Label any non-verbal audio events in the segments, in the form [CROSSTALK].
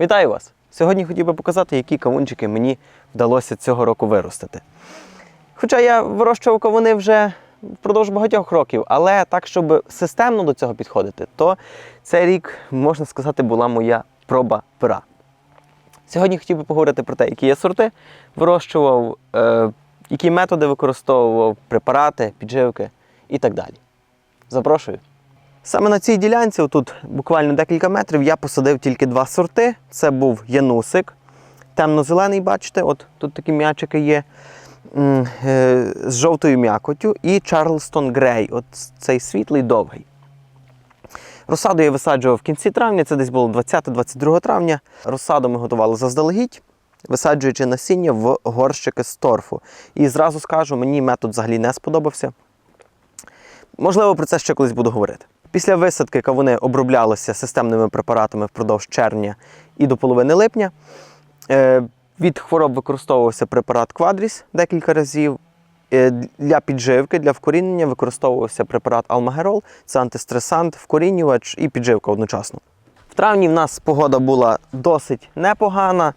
Вітаю вас! Сьогодні хотів би показати, які кавунчики мені вдалося цього року виростити. Хоча я вирощував кавуни вже впродовж багатьох років, але так, щоб системно до цього підходити, то цей рік, можна сказати, була моя проба пера. Сьогодні хотів би поговорити про те, які я сорти вирощував, е, які методи використовував, препарати, підживки і так далі. Запрошую. Саме на цій ділянці, тут буквально декілька метрів, я посадив тільки два сорти. Це був янусик, темно-зелений, бачите, от тут такі м'ячики є е, з жовтою м'якотю, і Чарлстон Грей, от цей світлий довгий. Розсаду я висаджував в кінці травня, це десь було 20-22 травня. Розсаду ми готували заздалегідь, висаджуючи насіння в горщики з торфу. І зразу скажу, мені метод взагалі не сподобався. Можливо, про це ще колись буду говорити. Після висадки кавуни оброблялися системними препаратами впродовж червня і до половини липня. Е, Від хвороб використовувався препарат Квадріс декілька разів. Е, Для підживки, для вкорінення використовувався препарат Алмагерол, це антистресант, вкорінювач і підживка одночасно. В травні в нас погода була досить непогана.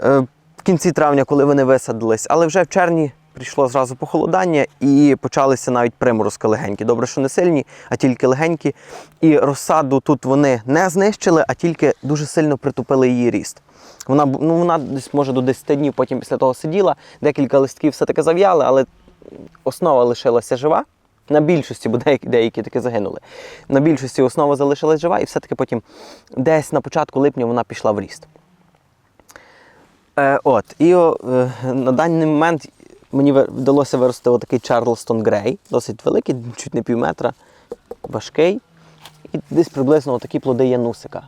Е, В кінці травня, коли вони висадились, але вже в червні прийшло зразу похолодання і почалися навіть приморозки легенькі. Добре, що не сильні, а тільки легенькі. І розсаду тут вони не знищили, а тільки дуже сильно притупили її ріст. Вона, ну, вона десь може до 10 днів потім після того сиділа, декілька листків все-таки зав'яли, але основа лишилася жива. На більшості, бо деякі, деякі таки загинули. На більшості основа залишилась жива, і все-таки потім десь на початку липня вона пішла в ріст. Е, от, і е, на даний момент мені вдалося вирости отакий Чарлстон Грей, досить великий, чуть не пів метра, важкий. І десь приблизно отакі плоди янусика.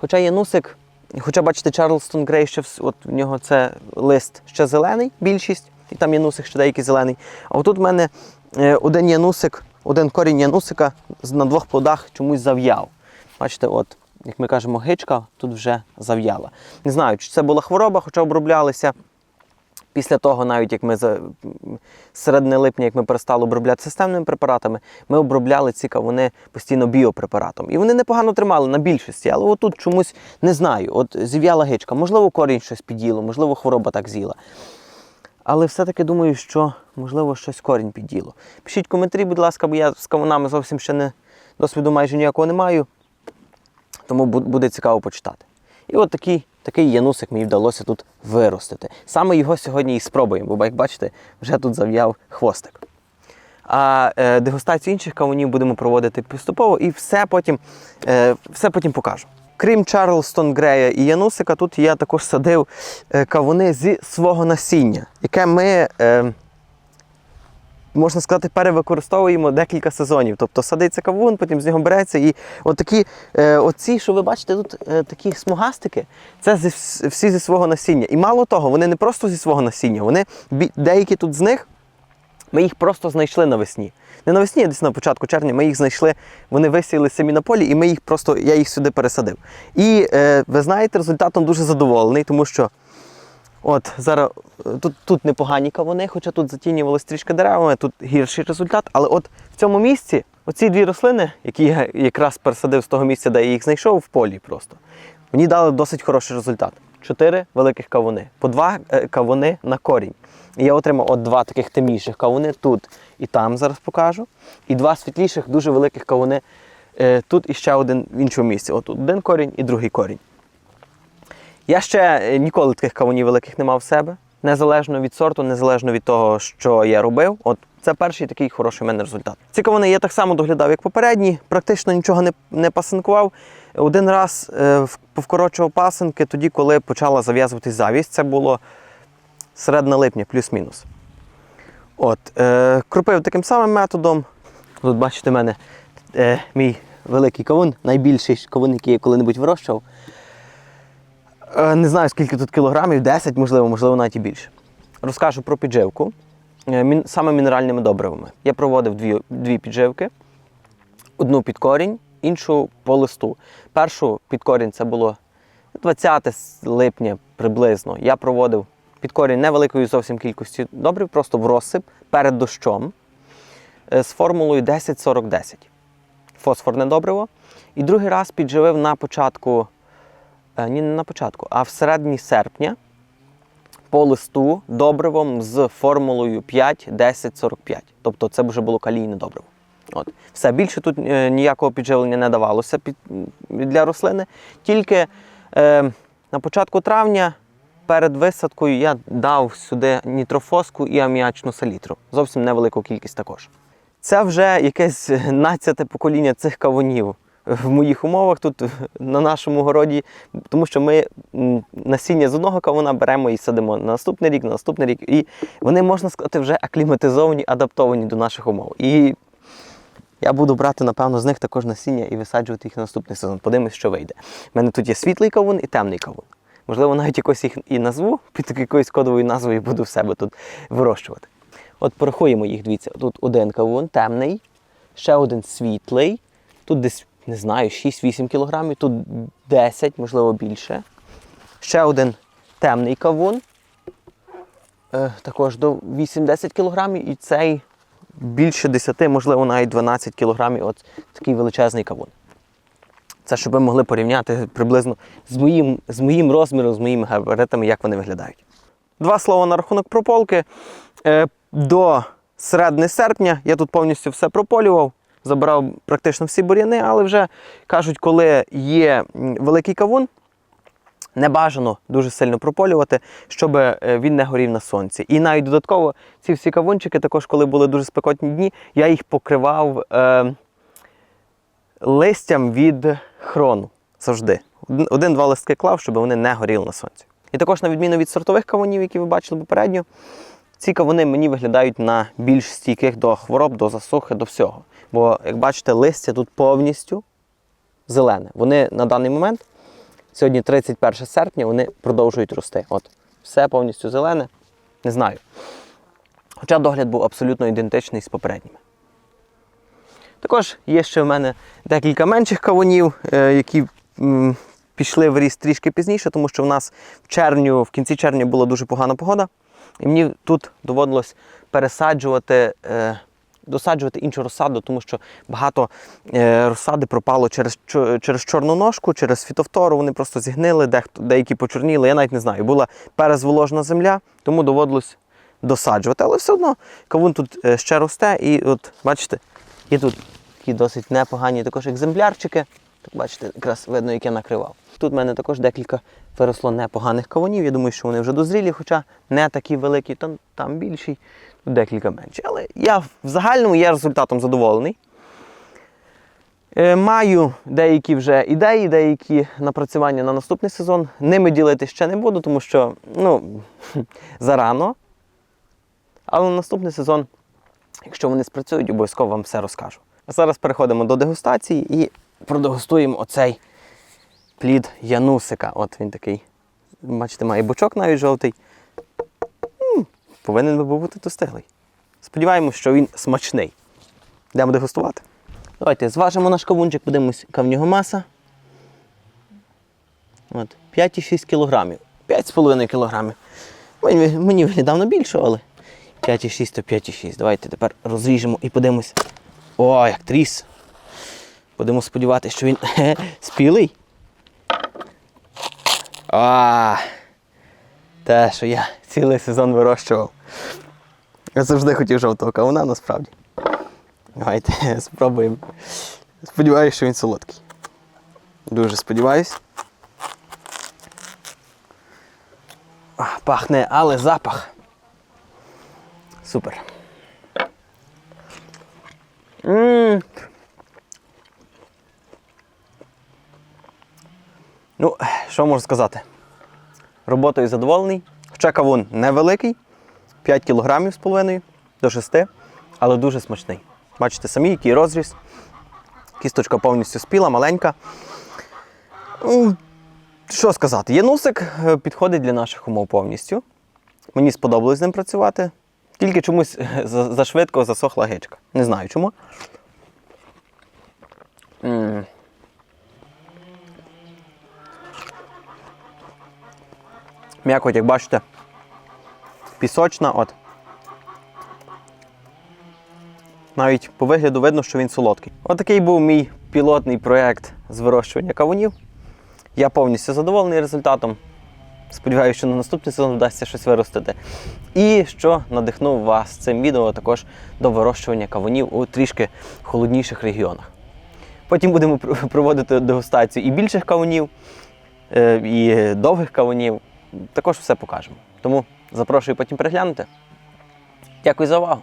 Хоча янусик, хоча бачите, Чарлстон Грей ще от в нього це лист ще зелений, більшість, і там янусик ще деякий зелений. А отут в мене е, один янусик, один корінь янусика на двох плодах чомусь зав'яв. Бачите, от, як ми кажемо, гичка тут вже зав'яла. Не знаю, чи це була хвороба, хоча оброблялися. Після того, навіть як ми за середини липня, як ми перестали обробляти системними препаратами, ми обробляли ці кавуни постійно біопрепаратом. І вони непогано тримали на більшості, але отут чомусь не знаю. От зів'яла гичка, можливо, корінь щось під'їло, можливо, хвороба так з'їла. Але все-таки думаю, що можливо щось корінь під'їло. Пишіть коментарі, будь ласка, бо я з кавунами зовсім ще не досвіду майже ніякого не маю. Тому буде цікаво почитати. І от такий, такий янусик мені вдалося тут виростити. Саме його сьогодні і спробуємо, бо, як бачите, вже тут зав'яв хвостик. А е, дегустацію інших кавунів будемо проводити поступово і все потім, е, все потім покажу. Крім Чарлстон Грея і Янусика, тут я також садив е, кавуни зі свого насіння, яке ми, е, можна сказати, перевикористовуємо декілька сезонів. Тобто садиться кавун, потім з нього береться. І отакі, е, оці, що ви бачите, тут е, такі смугастики, це всі зі свого насіння. І мало того, вони не просто зі свого насіння, вони деякі тут з них ми їх просто знайшли навесні. Не навесні, а десь на початку червня ми їх знайшли, вони висіяли самі на полі, і ми їх просто, я їх сюди пересадив. І е, ви знаєте, результатом дуже задоволений, тому що от зараз е, тут, тут непогані кавуни, хоча тут затінювалося трішки деревами, тут гірший результат. Але от в цьому місці оці дві рослини, які я якраз пересадив з того місця, де я їх знайшов, в полі просто, мені дали досить хороший результат. Чотири великих кавуни, по два е, кавуни на корінь. І я отримав от два таких темніших кавуни тут і там зараз покажу. І два світліших, дуже великих кавуни е, тут і ще один в іншому місці. От один корінь і другий корінь. Я ще е, ніколи таких кавунів великих не мав в себе. Незалежно від сорту, незалежно від того, що я робив. От це перший такий хороший в мене результат. Ці кавуни я так само доглядав, як попередні, практично нічого не, не пасинкував. Один раз е, повкорочував пасинки тоді, коли почала зав'язуватись завість. Це було середина липня, плюс-мінус. От, е, кропив таким самим методом. Тут бачите, в мене е, мій великий кавун, найбільший кавун, який я коли-небудь вирощував. Е, Не знаю, скільки тут кілограмів, 10, можливо, можливо, навіть і більше. Розкажу про підживку. Е, Саме мінеральними добривами. Я проводив дві, дві підживки: одну під корінь, іншу по листу. Першу під корінь це було 20 липня приблизно. Я проводив під корінь невеликою зовсім кількістю добрив, просто в розсип перед дощом е, з формулою 10-40-10. Фосфорне добриво. І другий раз підживив на початку ні, не на початку, а в середині серпня по листу добривом з формулою 5, 10, 45. Тобто це вже було калійне добриво. От. Все, більше тут е, ніякого підживлення не давалося під, для рослини. Тільки е, на початку травня перед висадкою я дав сюди нітрофоску і аміачну селітру. Зовсім невелику кількість також. Це вже якесь надцяте покоління цих кавунів в моїх умовах тут на нашому городі, тому що ми насіння з одного кавуна беремо і садимо на наступний рік, на наступний рік. І вони, можна сказати, вже акліматизовані, адаптовані до наших умов. І я буду брати, напевно, з них також насіння і висаджувати їх на наступний сезон. Подивимось, що вийде. У мене тут є світлий кавун і темний кавун. Можливо, навіть якось їх і назву під якоюсь кодовою назвою буду в себе тут вирощувати. От порахуємо їх, дивіться. Тут один кавун темний, ще один світлий. Тут десь, не знаю, 6-8 кілограмів, тут 10, можливо, більше. Ще один темний кавун. Е, також до 8-10 кілограмів. І цей більше 10, можливо, навіть 12 кілограмів. От такий величезний кавун. Це щоб ви могли порівняти приблизно з моїм, з моїм розміром, з моїми габаритами, як вони виглядають. Два слова на рахунок прополки. Е, До середини серпня я тут повністю все прополював, забирав практично всі бур'яни, але вже кажуть, коли є великий кавун, не бажано дуже сильно прополювати, щоб е, він не горів на сонці. І навіть додатково ці всі кавунчики, також коли були дуже спекотні дні, я їх покривав е, листям від хрону завжди. Один-два листки клав, щоб вони не горіли на сонці. І також, на відміну від сортових кавунів, які ви бачили попередньо, ці кавуни мені виглядають на більш стійких до хвороб, до засухи, до всього. Бо, як бачите, листя тут повністю зелене. Вони на даний момент, сьогодні 31 серпня, вони продовжують рости. От, все повністю зелене. Не знаю. Хоча догляд був абсолютно ідентичний з попередніми. Також є ще в мене декілька менших кавунів, е, які пішли в ріст трішки пізніше, тому що в нас в червню, в кінці червня була дуже погана погода. І мені тут доводилось пересаджувати, е, досаджувати іншу розсаду, тому що багато е, розсади пропало через, через чорну ножку, через фітовтору, вони просто зігнили, дехто, деякі почорніли, я навіть не знаю. Була перезволожена земля, тому доводилось досаджувати. Але все одно кавун тут е, ще росте, і от бачите, є тут такі досить непогані також екземплярчики. Так бачите, якраз видно, як я накривав. Тут в мене також декілька виросло непоганих кавунів. Я думаю, що вони вже дозрілі, хоча не такі великі, там, там більші, тут декілька менші. Але я в загальному є результатом задоволений. Е, Маю деякі вже ідеї, деякі напрацювання на наступний сезон. Ними ділити ще не буду, тому що ну, [LAUGHS] зарано. Але на наступний сезон, якщо вони спрацюють, обов'язково вам все розкажу. А зараз переходимо до дегустації і продегустуємо оцей плід Янусика. От він такий. Бачите, має бочок навіть жовтий. М, Повинен би бути достиглий. Сподіваємось, що він смачний. Йдемо дегустувати. Давайте зважимо наш кавунчик, подивимось, яка в нього маса. От, 5,6 кілограмів. 5,5 кілограмів. Мені, мені виглядав на більше, але 5,6 то 5,6. Давайте тепер розріжемо і подивимось. О, як тріс. Будемо сподіватися, що він [LAUGHS] спілий. А, те, що я цілий сезон вирощував. Я завжди хотів жовтого кавуна, насправді. Давайте [LAUGHS] спробуємо. Сподіваюся, що він солодкий. Дуже сподіваюсь. Пахне, але запах. Супер. Ну, що можу сказати? Роботою задоволений. Хоча кавун невеликий, 5 кг з половиною до 6, але дуже смачний. Бачите самі, який розріз. Кісточка повністю спіла, маленька. Ну, Що сказати, янусик е, підходить для наших умов повністю. Мені сподобалось з ним працювати. Тільки чомусь е, зашвидко засохла гичка. Не знаю чому. М'якоть, як бачите, пісочна, от. Навіть по вигляду видно, що він солодкий. Отакий був мій пілотний проєкт з вирощування кавунів. Я повністю задоволений результатом. Сподіваюся, що на наступний сезон вдасться щось виростити. І що надихнув вас цим відео також до вирощування кавунів у трішки холодніших регіонах. Потім будемо [LAUGHS] проводити дегустацію і більших кавунів, е, і довгих кавунів. Також все покажемо. Тому запрошую потім переглянути. Дякую за увагу.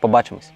Побачимось.